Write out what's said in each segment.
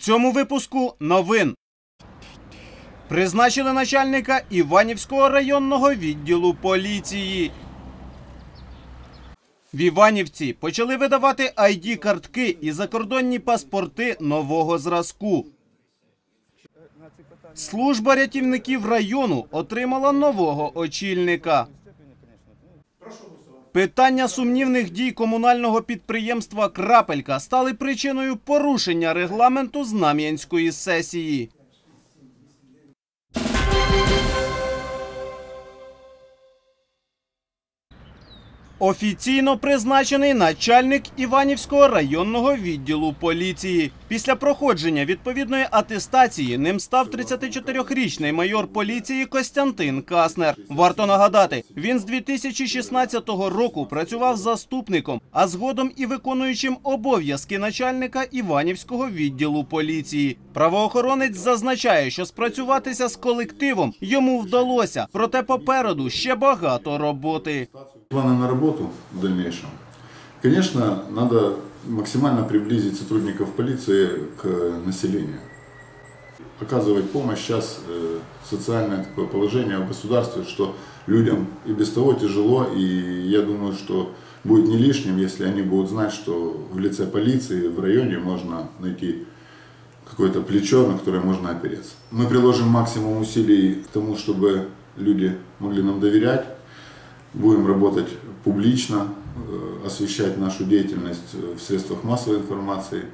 цьому випуску новин. Призначили начальника Іванівського районного відділу поліції. В Іванівці почали видавати id картки і закордонні паспорти нового зразку. Служба рятівників району отримала нового очільника. Питання сумнівних дій комунального підприємства Крапелька стали причиною порушення регламенту Знам'янської сесії. Офіційно призначений начальник Іванівського районного відділу поліції. Після проходження відповідної атестації ним став 34-річний майор поліції Костянтин Каснер. Варто нагадати, він з 2016 року працював заступником, а згодом і виконуючим обов'язки начальника Іванівського відділу поліції. Правоохоронець зазначає, що спрацюватися з колективом йому вдалося, проте попереду ще багато роботи. Планы на работу в дальнейшем. Конечно, надо максимально приблизить сотрудников полиции к населению. Оказывать помощь сейчас э, социальное такое положение в государстве, что людям и без того тяжело, и я думаю, что будет не лишним, если они будут знать, что в лице полиции в районе можно найти какое-то плечо, на которое можно опереться. Мы приложим максимум усилий к тому, чтобы люди могли нам доверять, Будем работать публично, э, освещать нашу деятельность э, в средствах массовой информации.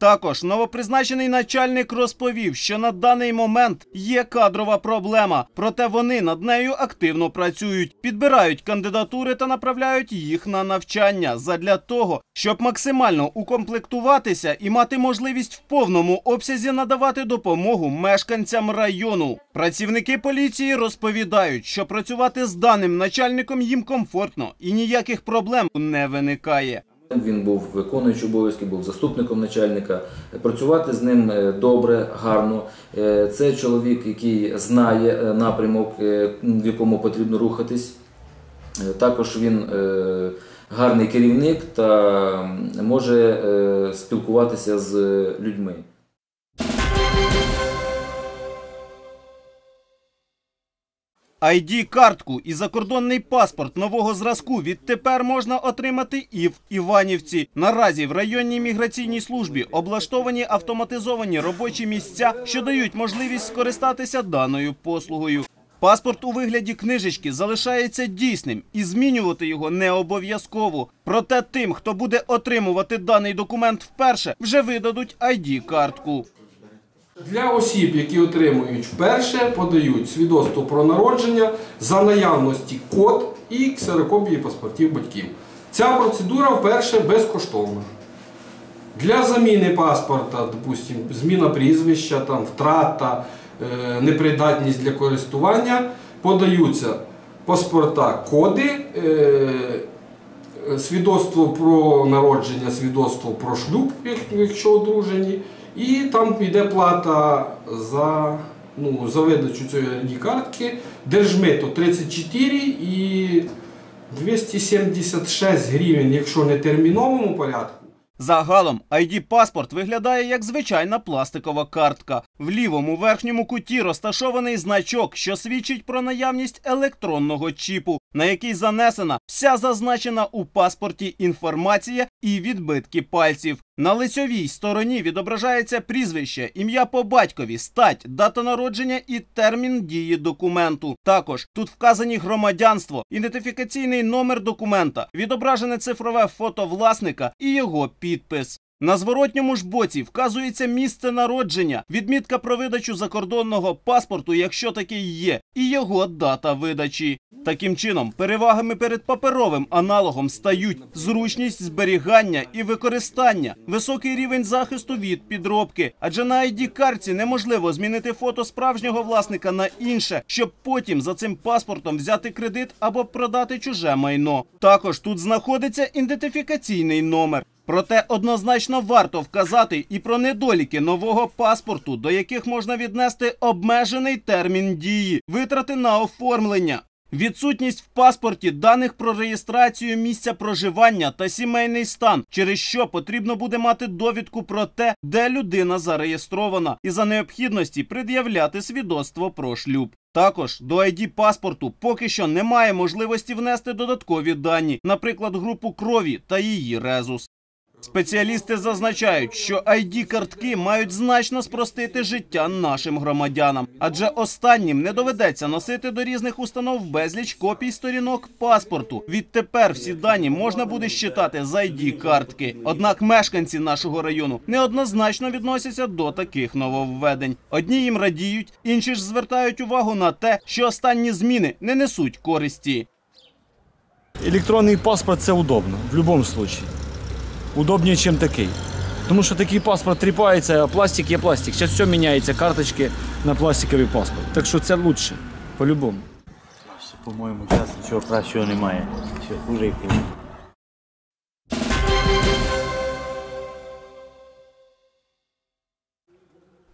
Також новопризначений начальник розповів, що на даний момент є кадрова проблема, проте вони над нею активно працюють, підбирають кандидатури та направляють їх на навчання задля того, щоб максимально укомплектуватися і мати можливість в повному обсязі надавати допомогу мешканцям району. Працівники поліції розповідають, що працювати з даним начальником їм комфортно і ніяких проблем не виникає. Він був виконуючий обов'язки, був заступником начальника. Працювати з ним е, добре, гарно. Е, Це чоловік, який знає е, напрямок, в якому потрібно рухатись. Також він гарний керівник та може спілкуватися з людьми. ID-картку і закордонний паспорт нового зразку відтепер можна отримати і в Іванівці. Наразі в районній міграційній службі облаштовані автоматизовані робочі місця, що дають можливість скористатися даною послугою. Паспорт у вигляді книжечки залишається дійсним і змінювати його не обов'язково. Проте тим, хто буде отримувати даний документ вперше, вже видадуть ID-картку. Для осіб, які отримують вперше, подають свідоцтво про народження за наявності код і ксерокопії паспортів батьків. Ця процедура вперше безкоштовна. Для заміни паспорта, допустим, зміна прізвища, там, втрата, е, непридатність для користування, подаються паспорта, коди, е, свідоцтво про народження, свідоцтво про шлюб, якщо одружені, і там йде плата за, ну, за видачу цієї ID картки. Держмито 34 і 276 гривень, якщо не терміновому порядку. Загалом ID-паспорт виглядає як звичайна пластикова картка. В лівому верхньому куті розташований значок, що свідчить про наявність електронного чіпу, на який занесена вся зазначена у паспорті інформація і відбитки пальців. На лицьовій стороні відображається прізвище, ім'я по батькові, стать, дата народження і термін дії документу. Також тут вказані громадянство, ідентифікаційний номер документа, відображене цифрове фото власника і його підпис. На зворотньому ж боці вказується місце народження, відмітка про видачу закордонного паспорту, якщо такий є, і його дата видачі. Таким чином, перевагами перед паперовим аналогом стають зручність зберігання і використання, високий рівень захисту від підробки, адже на ID-картці неможливо змінити фото справжнього власника на інше, щоб потім за цим паспортом взяти кредит або продати чуже майно. Також тут знаходиться ідентифікаційний номер. Проте однозначно варто вказати і про недоліки нового паспорту, до яких можна віднести обмежений термін дії, витрати на оформлення. Відсутність в паспорті даних про реєстрацію місця проживання та сімейний стан, через що потрібно буде мати довідку про те, де людина зареєстрована, і за необхідності пред'являти свідоцтво про шлюб. Також до ID паспорту поки що немає можливості внести додаткові дані, наприклад, групу крові та її резус. Спеціалісти зазначають, що id картки мають значно спростити життя нашим громадянам, адже останнім не доведеться носити до різних установ безліч копій сторінок паспорту. Відтепер всі дані можна буде щитати з id картки. Однак мешканці нашого району неоднозначно відносяться до таких нововведень. Одні їм радіють, інші ж звертають увагу на те, що останні зміни не несуть користі. Електронний паспорт це удобно, в будь-якому випадку. Удобніше, ніж такий. Тому що такий паспорт тріпається, а пластик є пластик. Зараз все міняється, карточки на пластиковий паспорт. Так що це краще, по-любому. По-моєму, час нічого кращого немає. Все хуже і хуже.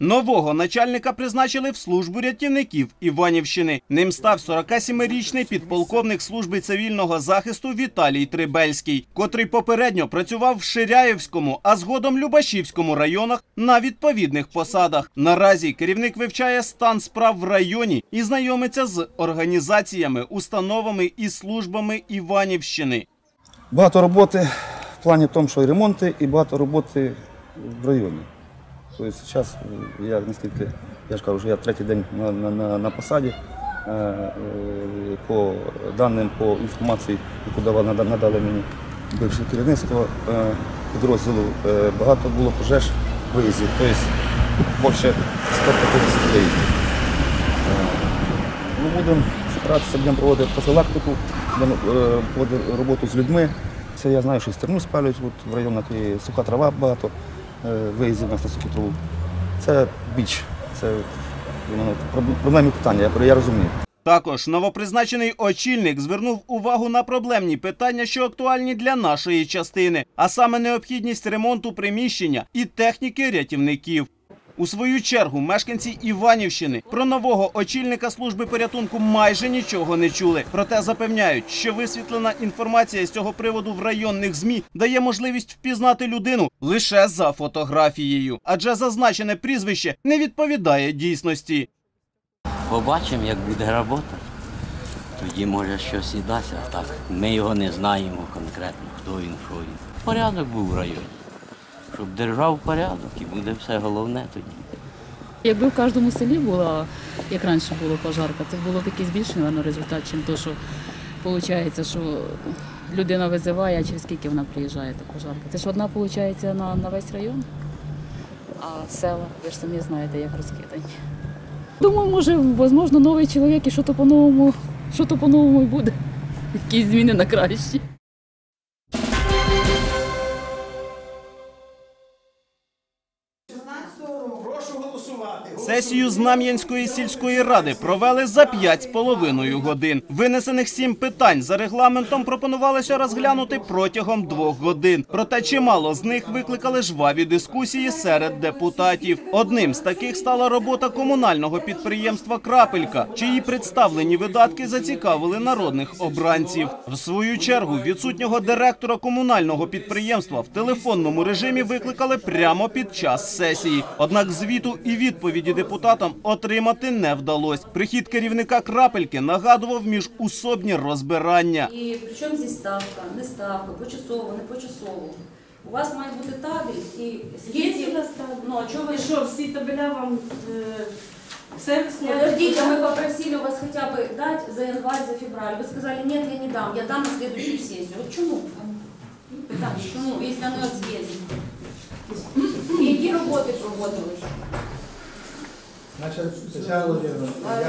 Нового начальника призначили в службу рятівників Іванівщини. Ним став 47-річний підполковник служби цивільного захисту Віталій Трибельський, котрий попередньо працював в Ширяєвському, а згодом Любашівському районах на відповідних посадах. Наразі керівник вивчає стан справ в районі і знайомиться з організаціями, установами і службами Іванівщини. Багато роботи в плані тому, що ремонти, і багато роботи в районі. Тобто зараз я наскільки, я ж кажу, що я третій день на, на, на, посаді. Е, е, По даним, по інформації, яку надали мені бивше керівництво е, підрозділу, е, багато було пожеж виїздів, тобто більше 150 виїздів. Е, Ми будемо старатися, будемо проводити профілактику, будемо проводити роботу з людьми. Це я знаю, що стерну спалюють от, в районах, і суха трава багато виїздів у на суху траву. Це біч, це ну, проблемні питання, я розумію. Також новопризначений очільник звернув увагу на проблемні питання, що актуальні для нашої частини, а саме необхідність ремонту приміщення і техніки рятівників. У свою чергу мешканці Іванівщини про нового очільника служби порятунку майже нічого не чули. Проте запевняють, що висвітлена інформація з цього приводу в районних змі дає можливість впізнати людину лише за фотографією, адже зазначене прізвище не відповідає дійсності. Побачимо, як буде робота. Тоді може щось і дасть, а так ми його не знаємо конкретно, хто він, що він. Порядок був в районі. Щоб держав порядок і буде все головне тоді. Якби в кожному селі була, як раніше було пожарка, це було такий збільшений наверно, результат, чим то, що виходить, що людина визиває, а через скільки вона приїжджає та пожарка. Це ж одна виходить на, на весь район, а села, ви ж самі знаєте, як розкидані. Думаю, може, можливо, новий чоловік і що то по-новому, що то по-новому і буде. Якісь зміни на кращі. Сесію Знам'янської сільської ради провели за 5,5 годин. Винесених сім питань за регламентом пропонувалося розглянути протягом двох годин. Проте чимало з них викликали жваві дискусії серед депутатів. Одним з таких стала робота комунального підприємства Крапелька, чиї представлені видатки зацікавили народних обранців. В свою чергу відсутнього директора комунального підприємства в телефонному режимі викликали прямо під час сесії. Однак звіту і відповіді депутатам отримати не вдалося. Прихід керівника крапельки нагадував міжусобні розбирання. І при чому здесь ставка, не ставка, почасово, не почасово. У вас має бути табель і скільки... Ну, а чого ви... Що, всі табеля вам е, сервісно? Подождите, мы попросили у вас хотя бы дать за январь, за февраль. Вы сказали, нет, я не дам, я дам на следующую сессию. Вот чому? Питання, чому, якщо вони вас є? І які роботи проводились?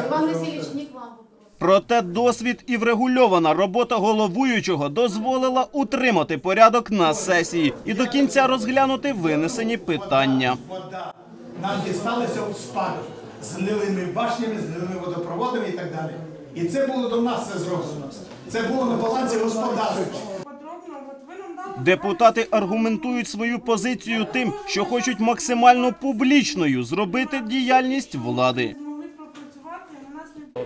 Іван Васильович, не к вам. Проте досвід і врегульована робота головуючого дозволила утримати порядок на сесії і до кінця розглянути винесені питання. вода нам дісталася у спадок з гнилими башнями, з гнилими водопроводами і так далі. І це було до нас це зроблено. Це було на балансі господарства. Подробно, от ви нам дали Депутати аргументують свою позицію тим, що хочуть максимально публічною зробити діяльність влади.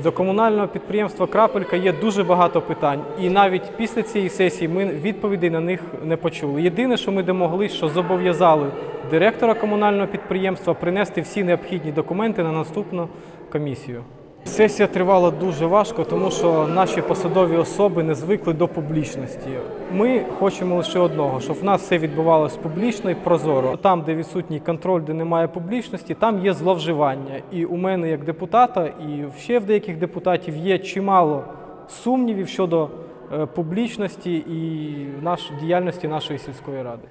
До комунального підприємства Крапелька є дуже багато питань, і навіть після цієї сесії ми відповідей на них не почули. Єдине, що ми домогли, що зобов'язали директора комунального підприємства принести всі необхідні документи на наступну комісію. Сесія тривала дуже важко, тому що наші посадові особи не звикли до публічності. Ми хочемо лише одного, щоб в нас все відбувалося публічно і прозоро. Там, де відсутній контроль, де немає публічності, там є зловживання. І у мене як депутата, і ще в деяких депутатів є чимало сумнівів щодо е, публічності і діяльності нашої сільської ради.